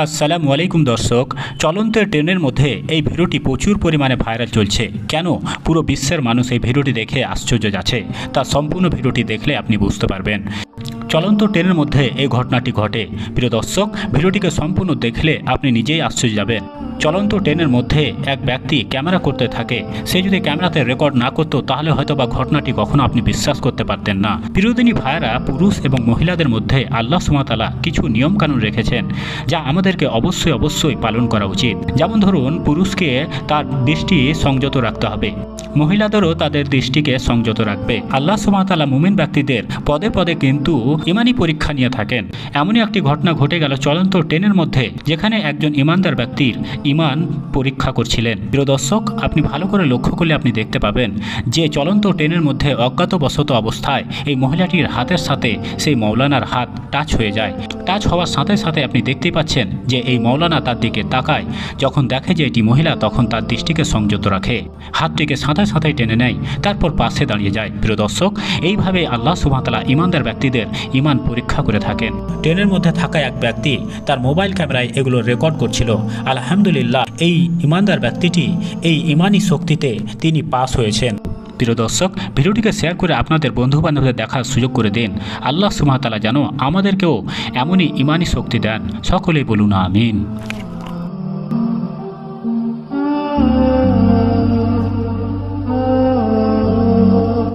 আসসালামু আলাইকুম দর্শক, চলন্ত ট্রেনের মধ্যে এই ভিডিওটি প্রচুর পরিমাণে ভাইরাল চলছে। কেন? পুরো বিশ্বের মানুষ এই ভিডিওটি দেখে আশ্চর্য যাচ্ছে। তা সম্পূর্ণ ভিডিওটি দেখলে আপনি বুঝতে পারবেন। চলন্ত ট্রেনের মধ্যে এই ঘটনাটি ঘটে। প্রিয় দর্শক, ভিডিওটিকে সম্পূর্ণ দেখলে আপনি নিজেই আশ্চর্য যাবেন। চলন্ত ট্রেনের মধ্যে এক ব্যক্তি ক্যামেরা করতে থাকে। সে যদি ক্যামেরাতে রেকর্ড না করতো, তাহলে হয়তো বা ঘটনাটি কখনো আপনি বিশ্বাস করতে পারতেন না। বিরোধিনী ভাইয়েরা পুরুষ এবং মহিলাদের মধ্যে আল্লাহ সুমাতালা কিছু নিয়মকানুন রেখেছেন, যা আমাদেরকে অবশ্যই অবশ্যই পালন করা উচিত। যেমন ধরুন, পুরুষকে তার দৃষ্টি সংযত রাখতে হবে। মহিলাদেরও তাদের দৃষ্টিকে সংযত রাখবে। আল্লাহ সুমাতালা মুমিন ব্যক্তিদের পদে পদে কিন্তু ইমানি পরীক্ষা নিয়ে থাকেন। এমনই একটি ঘটনা ঘটে গেল চলন্ত ট্রেনের মধ্যে, যেখানে একজন ইমানদার ব্যক্তির ইমান পরীক্ষা করছিলেন। প্রিয় দর্শক, আপনি ভালো করে লক্ষ্য করলে আপনি দেখতে পাবেন যে চলন্ত ট্রেনের মধ্যে অজ্ঞাতবশত অবস্থায় এই মহিলাটির হাতের সাথে সেই মৌলানার হাত টাচ হয়ে যায়। টাচ হওয়ার সাথে সাথে আপনি দেখতে পাচ্ছেন যে এই মৌলানা তার দিকে তাকায়। যখন দেখে যে এটি মহিলা, তখন তার দৃষ্টিকে সংযত রাখে। হাতটিকে সাথে সাথে টেনে নেয়, তারপর পাশে দাঁড়িয়ে যায়। প্রিয় দর্শক এইভাবে আল্লাহ সুবাহতালা ইমানদার ব্যক্তিদের ইমান পরীক্ষা করে থাকেন। ট্রেনের মধ্যে থাকা এক ব্যক্তি তার মোবাইল ক্যামেরায় এগুলো রেকর্ড করছিল। আলহামদুলিল্লাহ, এই ইমানদার ব্যক্তিটি এই ইমানি শক্তিতে তিনি পাস হয়েছেন। প্রিয় দর্শক, ভিডিওটিকে শেয়ার করে আপনাদের বন্ধুবান্ধবদের দেখার সুযোগ করে দিন। আল্লাহ সুমাতালা যেন আমাদেরকেও এমনই ইমানি শক্তি দেন। সকলেই বলুন, আমিন।